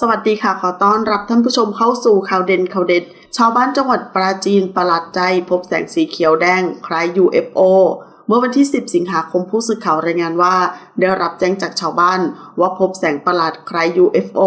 สวัสดีค่ะ ขอต้อนรับท่านผู้ชมเข้าสู่ข่าวเด่นข่าวเด็ด ชาวบ้านจังหวัดปราจีนประหลาดใจ พบแสงสีเขียวแดง คล้าย UFO เมื่อวันที่ 10 สิงหาคมผู้สื่อข่าวรายงานว่า ได้รับแจ้งจากชาวบ้าน ว่าพบแสงประหลาดคล้าย UFO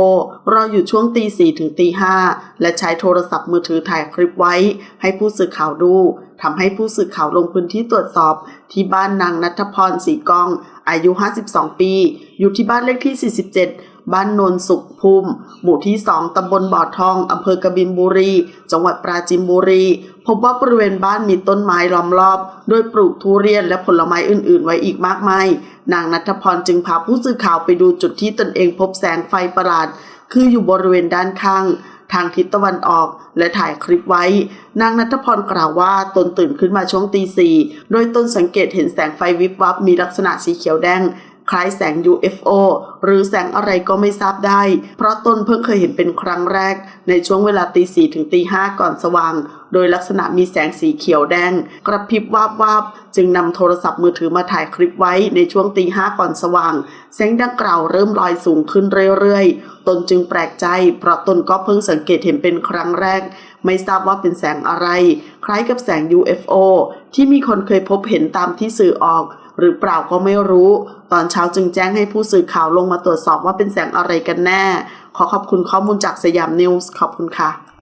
รออยู่ช่วงตีสี่ถึงตีห้าและใช้โทรศัพท์มือถือถ่ายคลิปไว้ ให้ผู้สื่อข่าวดูทำให้ผู้สื่อข่าวลงพื้นที่ตรวจสอบ ที่บ้านนางนัทพรสีกอง อายุ 52 ปี อยู่ที่บ้านเลขที่ 47 บ้านโนนสุขภูมิ หมู่ที่ 2 ตำบลบ่อทอง อำเภอกบินบุรี จังหวัดปราจีนบุรี พบว่าบริเวณบ้านมีต้นไม้ล้อมรอบ โดยปลูกทุเรียนและผลไม้อื่น ๆ ไว้อีกมากมาย นางนัทพรจึงพาผู้สื่อข่าวไปดูจุดที่ตนเองพบแสงไฟประหลาด คืออยู่บริเวณด้านข้างทางทิศตะวันออกและถ่ายคลิปไว้ นางนัทพรกล่าวว่าตนตื่นขึ้นมาช่วงตีสี่โดยตนสังเกตเห็นแสงไฟวิบวับมีลักษณะสีเขียวแดง คล้ายแสง UFO หรือแสงอะไรก็ไม่ทราบได้ เพราะตนเพิ่งเคยเห็นเป็นครั้งแรก ในช่วงเวลาตีสี่ถึงตีห้าก่อนสว่าง โดยลักษณะมีแสงสีเขียวแดง กระพริบวาบวาบจึงนำโทรศัพท์มือถือมาถ่ายคลิปไว้ในช่วงตีห้าก่อนสว่าง แสงดังกล่าวเริ่มลอยสูงขึ้นเรื่อยๆ ตนจึงแปลกใจ เพราะตนก็เพิ่งสังเกตเห็นเป็นครั้งแรก ไม่ทราบว่าเป็นแสงอะไร คล้ายกับแสง UFO ที่มีคนเคยพบเห็นตามที่สื่อออก หรือเปล่าก็ไม่รู้ ตอนเช้าจึงแจ้งให้ผู้สื่อข่าวลงมาตรวจสอบว่าเป็นแสงอะไรกันแน่ ขอขอบคุณข้อมูลจากสยามนิวส์ขอบคุณค่ะ